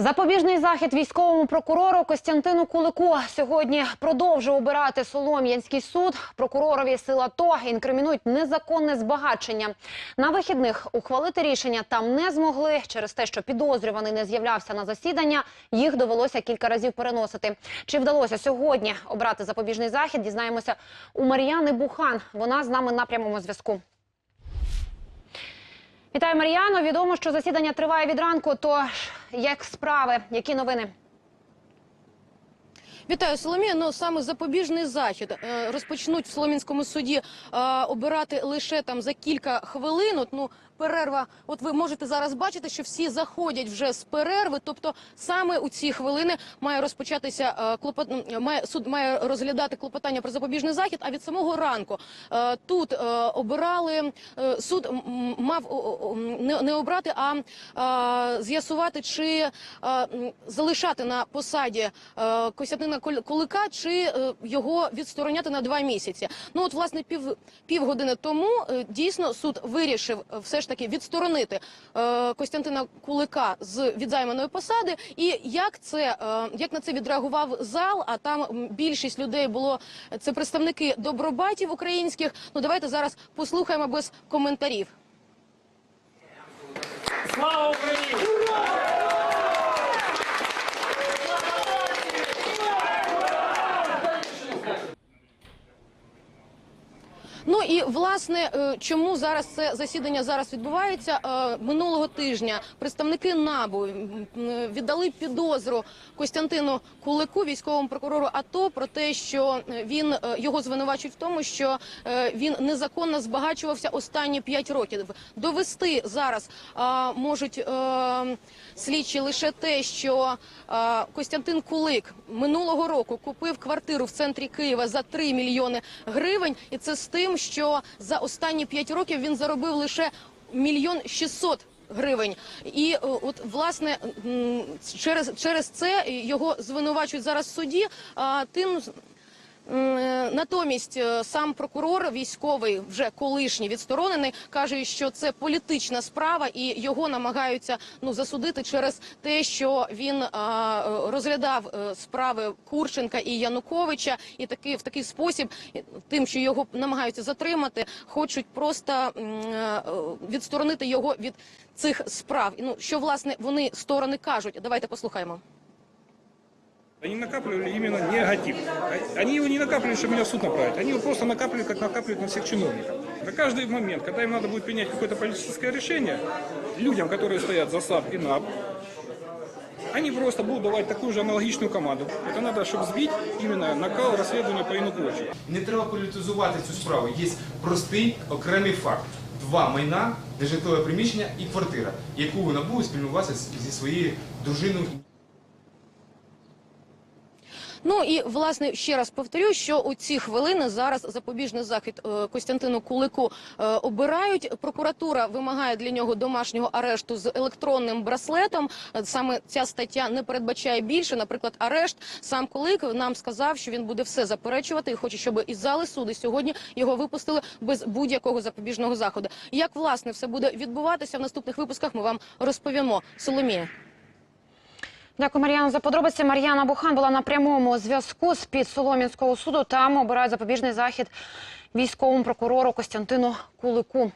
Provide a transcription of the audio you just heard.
Запобіжний захід військовому прокурору Костянтину Кулику сьогодні продовжує обирати Солом'янський суд. Прокуророві сила АТО інкримінують незаконне збагачення. На вихідних ухвалити рішення там не змогли через те, що підозрюваний не з'являвся на засідання. Їх довелося кілька разів переносити. Чи вдалося сьогодні обрати запобіжний захід? Дізнаємося у Мар'яни Бухан. Вона з нами на прямому зв'язку. Вітаю, Мар'яно. Відомо, що засідання триває від ранку. Тож як справи, які новини? Вітаю, Соломія. Ну саме запобіжний захід е, розпочнуть в Соломінському суді е, обирати лише там за кілька хвилин. От, ну перерва. От ви можете зараз бачити, що всі заходять вже з перерви. Тобто, саме у ці хвилини має розпочатися е, клопот... має суд має розглядати клопотання про запобіжний захід. А від самого ранку е, тут е, обирали е, суд мав не, не обрати, а е, з'ясувати, чи залишати на посаді е, Костянтина чи його відстороняти на два місяці. Ну от власне пів півгодини тому дійсно суд вирішив все ж таки відсторонити е, Костянтина Кулика з від займаної посади. І як це е, як на це відреагував зал? А там більшість людей було це представники добробатів українських. Ну давайте зараз послухаємо без коментарів. Слава Україні! Ну і власне, е, чому зараз це засідання зараз відбувається? Е, Минулого тижня представники НАБУ віддали підозру Костянтину Кулику, військовому прокурору АТО, про те, що е, він його звинувачують в тому, що він незаконно збагачувався останні 5 років. Довести зараз можуть слідчі лише те, що Костянтин Кулик минулого року купив квартиру в центрі Києва за 3 мільйони гривень, і це з тим, що за останні 5 років він заробив лише мільйон 600 гривень. І е, от власне через, через це його звинувачують зараз в суді. А тим Натомість е, сам прокурор військовий, вже колишній відсторонений, каже, що це політична справа, і його намагаються ну засудити через те, що він а, е, розглядав е, справи Курченка і Януковича, і таки в такий спосіб, тим, що його намагаються затримати, хочуть просто е, відсторонити його від цих справ. Ну що власне вони сторони кажуть? Давайте послухаємо. Они накапливали именно негатив. Они его не накапливали, чтобы меня в суд направить. Они его просто накапливали, как накапливают на всех чиновников. На каждый момент, когда им надо будет принять какое-то политическое решение, людям, которые стоят за САП и НАП, они просто будут давать такую же аналогичную команду. Это надо, чтобы сбить именно накал расследования по Януковичу. Не треба політизувати цю справу. Є простий окремий факт: два майна, нежитлове приміщення і квартира, яку НАБУ спільнувався зі своєю дружиною. Ну і власне ще раз повторю, що у ці хвилини зараз запобіжний захід е, Костянтину Кулику е, обирають. Прокуратура вимагає для нього домашнього арешту з електронним браслетом. Е, Саме ця стаття не передбачає більше. Наприклад, арешт сам Кулик нам сказав, що він буде все заперечувати і хоче, щоб із зали суду сьогодні його випустили без будь-якого запобіжного заходу. Як власне все буде відбуватися в наступних випусках? Ми вам розповімо. Соломія. Дякую, Мар'яну, за подробиці. Мар'яна Бухан була на прямому зв'язку з під Солом'янського суду. Там обирають запобіжний захід військовому прокурору Костянтину Кулику.